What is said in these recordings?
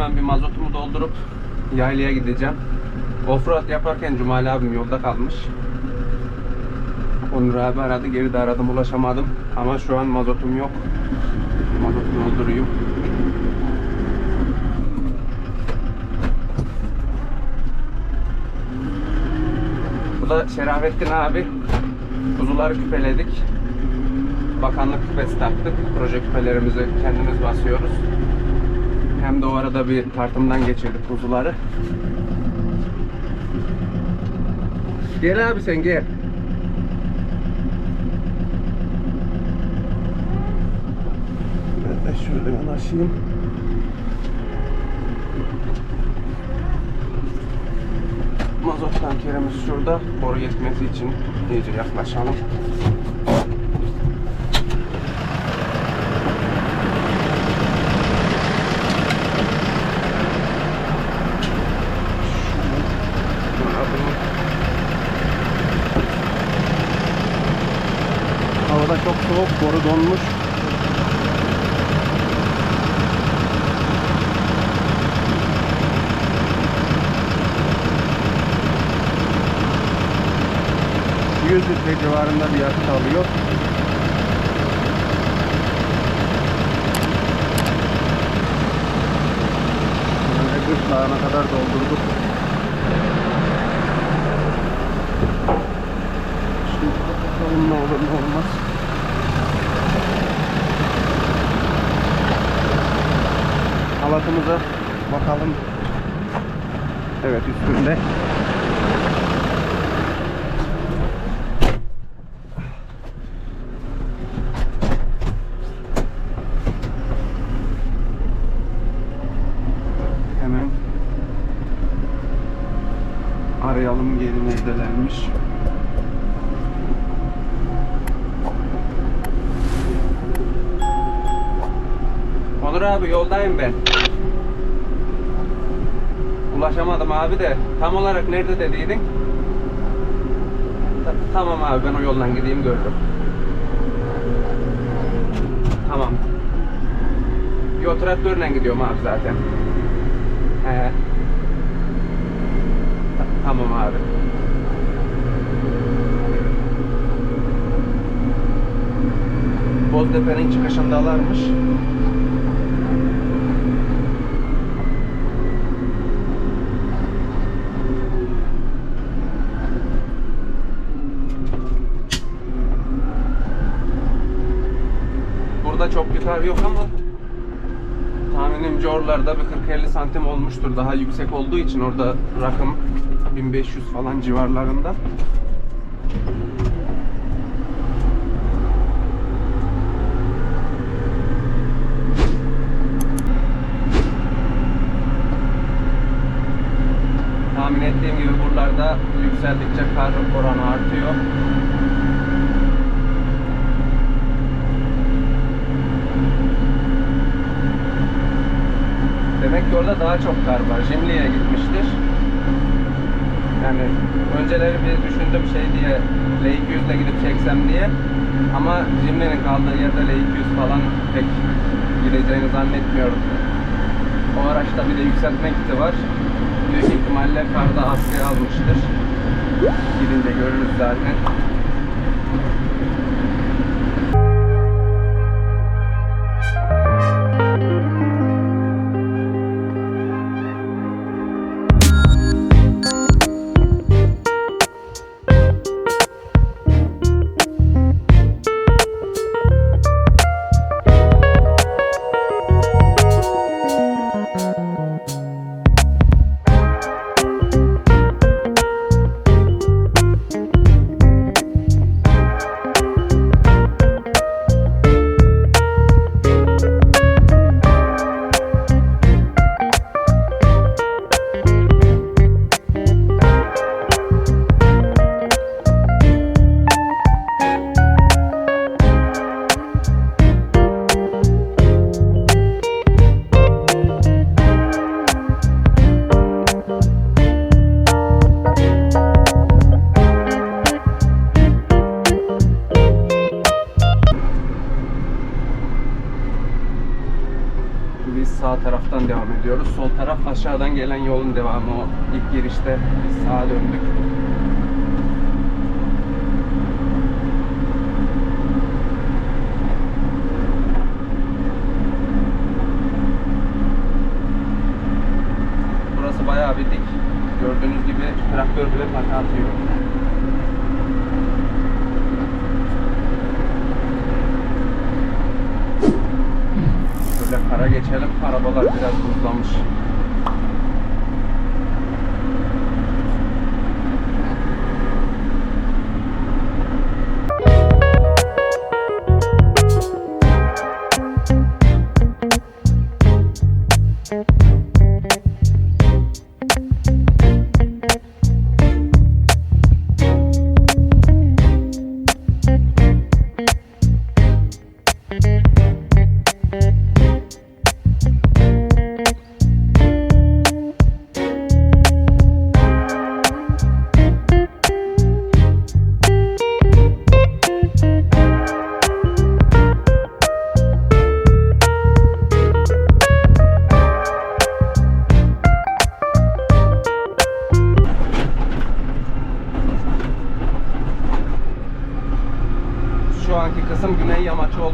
hemen bir mazotumu doldurup yaylaya gideceğim. Offroad yaparken Cumali abim yolda kalmış. Onur abi aradı, geri de aradım, ulaşamadım. Ama şu an mazotum yok. Mazotu doldurayım. Bu da Şerafettin abi. Kuzuları küpeledik. Bakanlık küpesi taktık. Proje küpelerimizi kendimiz basıyoruz. Hem de o arada bir tartımdan geçirdik kuzuları. Gel abi sen gel. Ben de şöyle yanaşayım. Mazot tankerimiz şurada. Boru yetmesi için iyice yaklaşalım. Litre civarında bir yakıt alıyor. Böyle gırtlağına kadar doldurduk. Şimdi bakalım ne olur ne olmaz. Halatımıza bakalım. Evet üstünde. Hemen arayalım geri neredelermiş. Onur abi yoldayım ben. Ulaşamadım abi de tam olarak nerede dediydin? Ta- tamam abi ben o yoldan gideyim görürüm. Tamam. Yo traktörle gidiyorum abi zaten. He. Ta- tamam abi. Boztepe'nin çıkışındalarmış. Kar yok ama tahminimce oralarda bir 40-50 santim olmuştur. Daha yüksek olduğu için orada rakım 1500 falan civarlarında. Tahmin ettiğim gibi buralarda yükseldikçe kar oranı artıyor. Demek ki orada daha çok kar var. Jimli'ye gitmiştir. Yani önceleri bir düşündüm şey diye L200 ile gidip çeksem diye. Ama Jimli'nin kaldığı yerde L200 falan pek gideceğini zannetmiyorum. O araçta bir de yükseltme kiti var. Büyük ihtimalle karda askıya almıştır. Gidince görürüz zaten. Sağ taraftan devam ediyoruz. Sol taraf aşağıdan gelen yolun devamı o. İlk girişte sağa döndük. Burası bayağı bir dik. Gördüğünüz gibi traktör bile paka atıyor. Şöyle kara geçelim. Arabalar biraz buzlamış.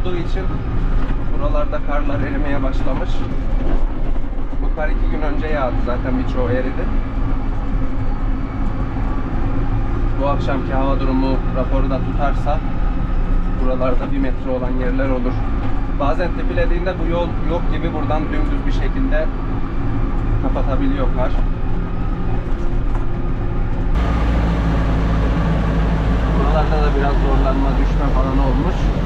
Olduğu için buralarda karlar erimeye başlamış. Bu kar iki gün önce yağdı zaten birçoğu eridi. Bu akşamki hava durumu raporu da tutarsa buralarda bir metre olan yerler olur. Bazen tepilediğinde bu yol yok gibi buradan dümdüz bir şekilde kapatabiliyor kar. Buralarda da biraz zorlanma, düşme falan olmuş.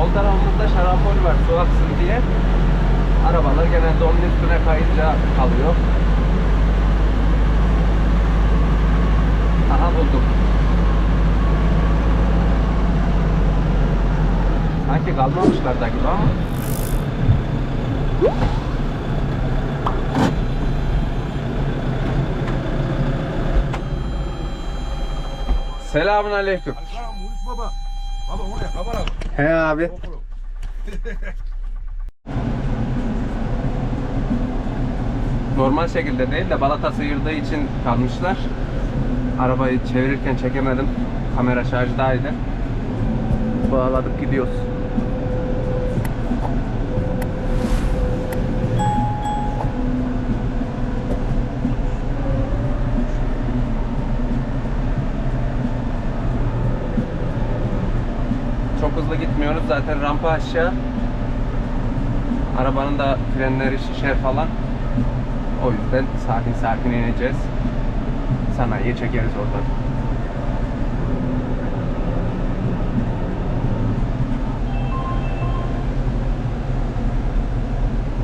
Sol tarafımızda şarampol var su aksın diye. Arabalar genelde onun üstüne kayınca kalıyor. Aha bulduk. Sanki kalmamışlar da gibi ama. Selamun aleyküm. Tamam Hulusi baba. Baba oraya kamera. He abi. Normal şekilde değil de balata sıyırdığı için kalmışlar. Arabayı çevirirken çekemedim. Kamera şarjdaydı. Bağladık gidiyoruz. Çok hızlı gitmiyoruz zaten rampa aşağı. Arabanın da frenleri şişer falan. O yüzden sakin sakin ineceğiz. Sanayiye çekeriz oradan.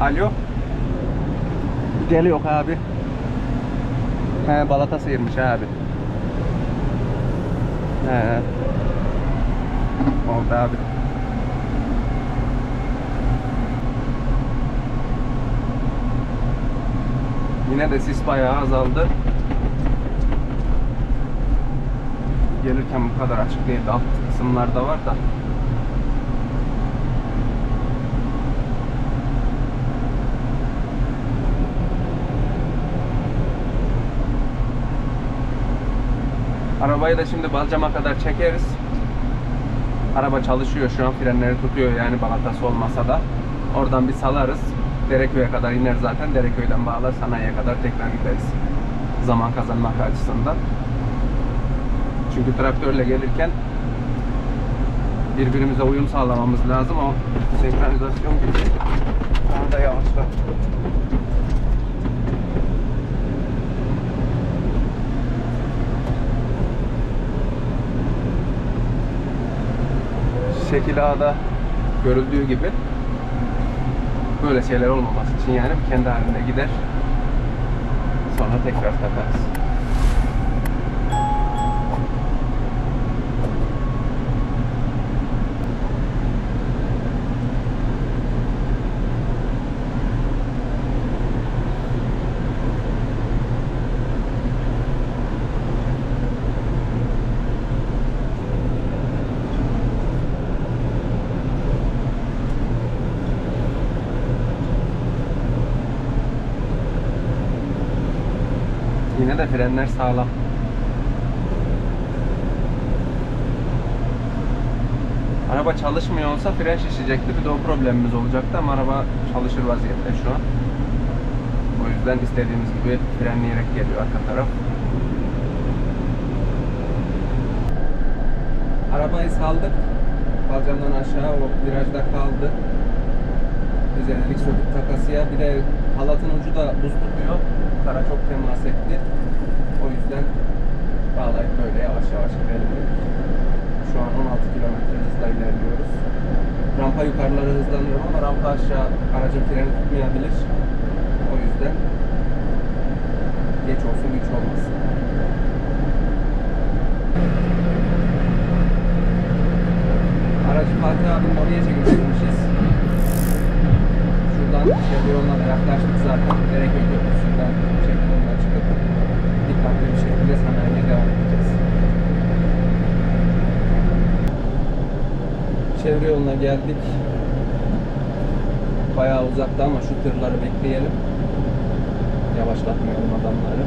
Alo. Geliyor abi. He balata sıyırmış abi. He. Oldu abi. Yine de sis bayağı azaldı. Gelirken bu kadar açık değildi. Alt kısımlarda var da. Arabayı da şimdi Balcam'a kadar çekeriz. Araba çalışıyor şu an frenleri tutuyor yani balatası olmasa da. Oradan bir salarız. Dereköy'e kadar iner zaten. Dereköy'den bağlar sanayiye kadar tekrar gideriz. Zaman kazanmak açısından. Çünkü traktörle gelirken birbirimize uyum sağlamamız lazım. O senkronizasyon gibi. Daha da yavaşla. Şekil A'da görüldüğü gibi böyle şeyler olmaması için yani kendi halinde gider. Sonra tekrar takarız. De frenler sağlam. Araba çalışmıyor olsa fren şişecekti. Bir de o problemimiz olacaktı ama araba çalışır vaziyette şu an. O yüzden istediğimiz gibi frenleyerek geliyor arka taraf. Arabayı saldık. Balcamdan aşağı o virajda kaldı. Üzerlik söküp takasıya. Bir de halatın ucu da buz tutuyor. Kara çok temas etti. O yüzden bağlayıp böyle yavaş yavaş gidelim. Şu an 16 kilometre hızla ilerliyoruz. Rampa yukarıları hızlanıyorum ama rampa aşağı aracın freni tutmayabilir. O yüzden geç olsun güç olmasın. Aracı Fatih abinin oraya çekecekmişiz. Şuradan çevre yoluna da yaklaştık zaten. Dereköy Köprüsü'nden çevre yoluna çıkıp dikkatli bir şekilde sanayiye devam edeceğiz. Çevre yoluna geldik. Bayağı uzakta ama şu tırları bekleyelim. Yavaşlatmayalım adamları.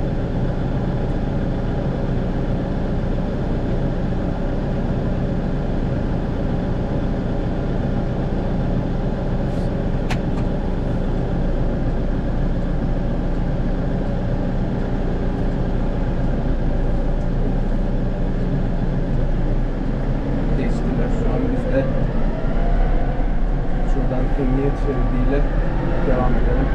geçtiler. Şu an biz de şuradan emniyet şeridiyle devam edelim.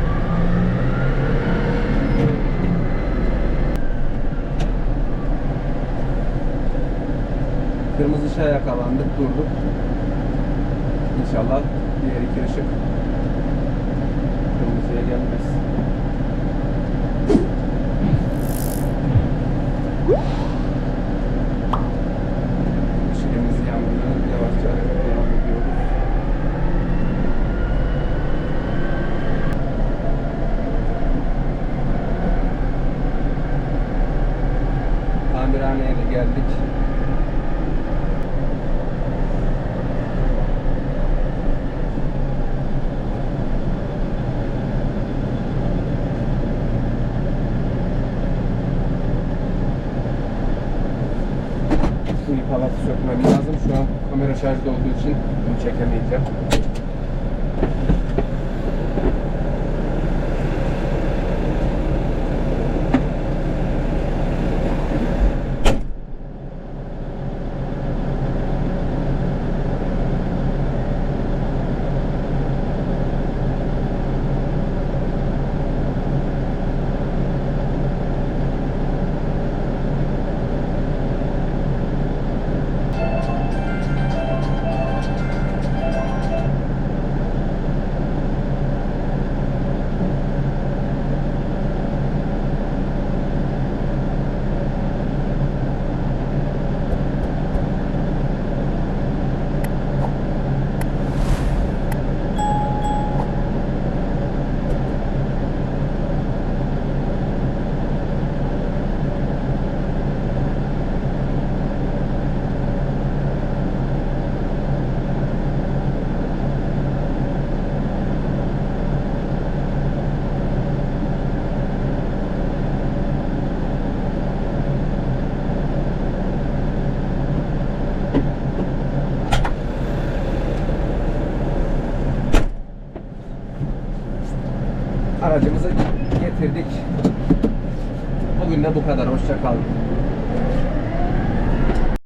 Kırmızı ışığa yakalandık, durduk. İnşallah diğer iki ışık kırmızıya gelmez. Işığımız yandı. Yavaşça devam ediyoruz. Tamirhaneye de geldik. Bu ip halatı sökmem lazım. Şu an kamera şarjda olduğu için bunu çekemeyeceğim.